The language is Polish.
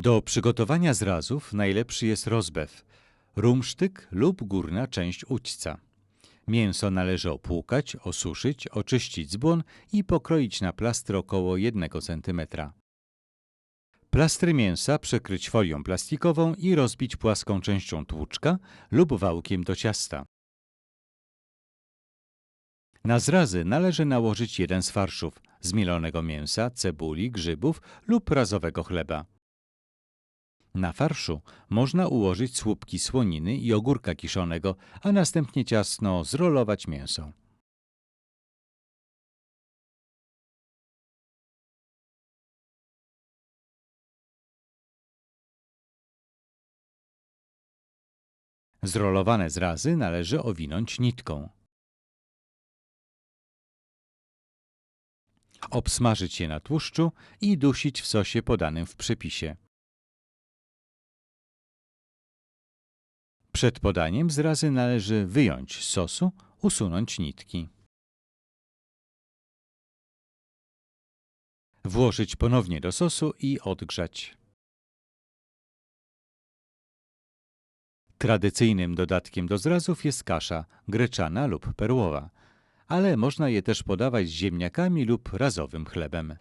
Do przygotowania zrazów najlepszy jest rozbew, rumsztyk lub górna część udźca. Mięso należy opłukać, osuszyć, oczyścić z błon i pokroić na plastry około 1 cm. Plastry mięsa przykryć folią plastikową i rozbić płaską częścią tłuczka lub wałkiem do ciasta. Na zrazy należy nałożyć jeden z farszów zmielonego mięsa, cebuli, grzybów lub razowego chleba. Na farszu można ułożyć słupki słoniny i ogórka kiszonego, a następnie ciasno zrolować mięso. Zrolowane zrazy należy owinąć nitką. Obsmażyć je na tłuszczu i dusić w sosie podanym w przepisie. Przed podaniem zrazy należy wyjąć z sosu, usunąć nitki. Włożyć ponownie do sosu i odgrzać. Tradycyjnym dodatkiem do zrazów jest kasza greczana lub perłowa, ale można je też podawać z ziemniakami lub razowym chlebem.